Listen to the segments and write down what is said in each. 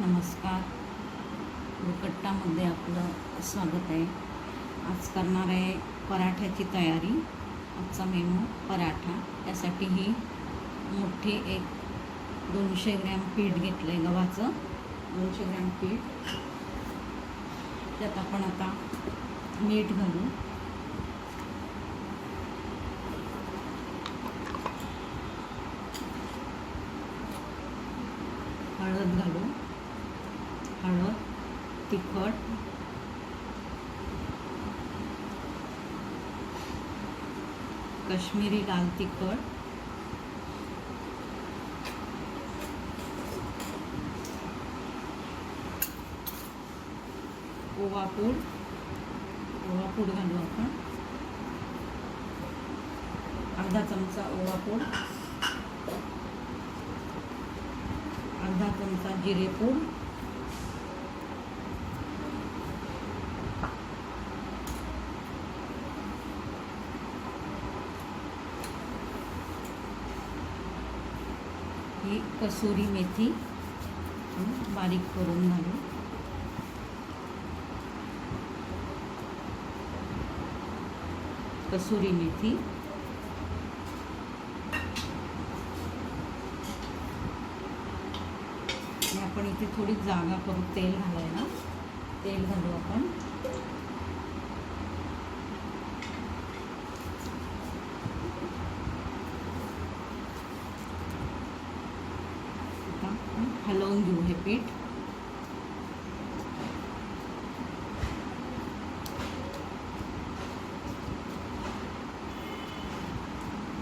नमस्कार. दुकट्टामध्ये आपलं स्वागत आहे. आज करणार आहे पराठ्याची तयारी. आजचा मेनू पराठा. त्यासाठी ही मोठी एक दोनशे ग्रॅम पीठ घेतलं आहे गव्हाचं. दोनशे ग्रॅम पीठ. त्यात आपण आता मीठ घालू. हळद घालू. तिखट. कश्मीरी लाल तिखट. ओवापूड ओवापूड घालू आपण. अर्धा चमचा ओवापूड अर्धा चमचा जिरेपूड ही कसुरी मेथी बारीक करून घालू कसुरी मेथी. आणि आपण इथे थोडी जागा करू तेल घालायला. तेल घालू आपण आता आपण हलवून पीठ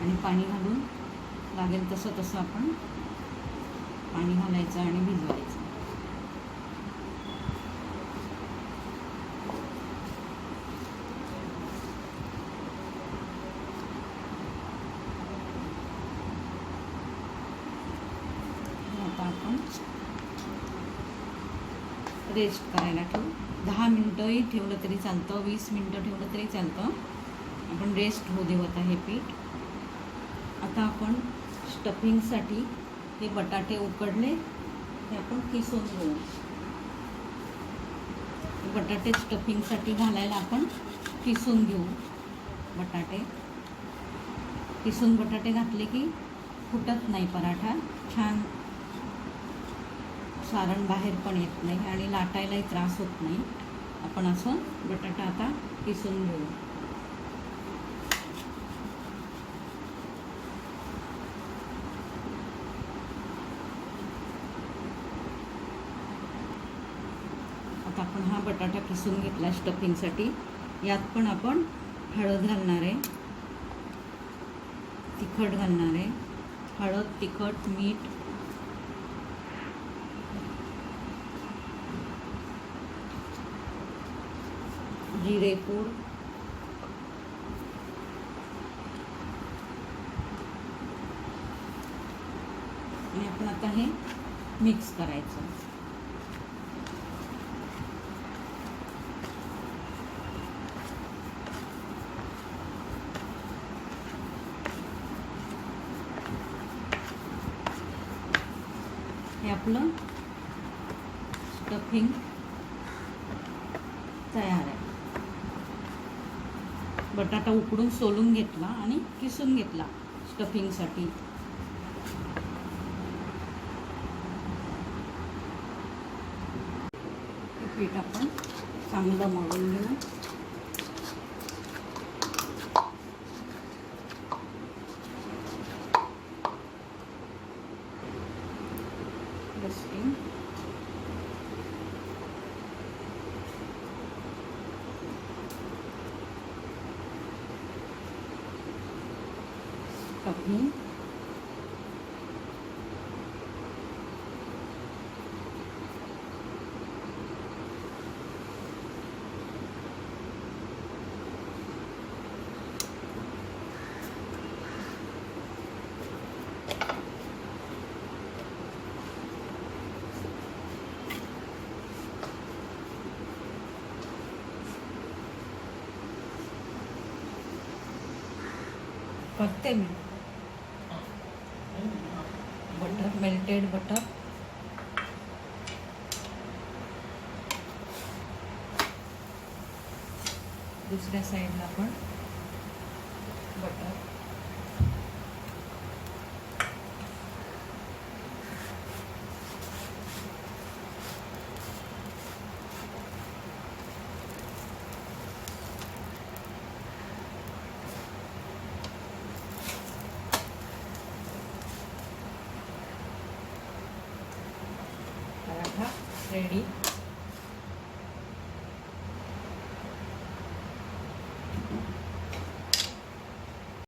आणि पाणी घालून लागेल तसं तसं आपण पाणी घालायचं आणि भिजवायचं आता आपण रेस्ट करायला ठेवू. दहा मिनटंही ठेवलं तरी चालतं वीस मिनटं ठेवलं तरी चालतं. आपण रेस्ट होऊ देऊ आता हे पीठ. आता आपण स्टफिंगसाठी हे बटाटे उकडले हे आपण किसून घेऊ. बटाटे स्टफिंगसाठी घालायला आपण किसून घेऊ बटाटे. किसून बटाटे घातले की फुटत नाही पराठा. छान सारण बाहेर पण येत नाही आणि लाटायलाही त्रास होत नाही. आपण असं बटाटा आता किसून घेऊ. आता आपण हा बटाटा किसून घेतला स्टफिंगसाठी. यात पण आपण हळद घालणार आहे. तिखट घालणार आहे. हळद तिखट मीठ जिरेपूड आणि आपण आता हे मिक्स करायचं. हे आपलं स्टफिंग तयार आहे. बटाटा उकडून सोलून घेतला आणि किसून घेतला स्टफिंगसाठी. पीठ आपण चांगलं मळून घेऊ. डस्टिंग stuffing करते मी बटर मेल्टेड बटर दुसऱ्या साईडला पण ¿Ready?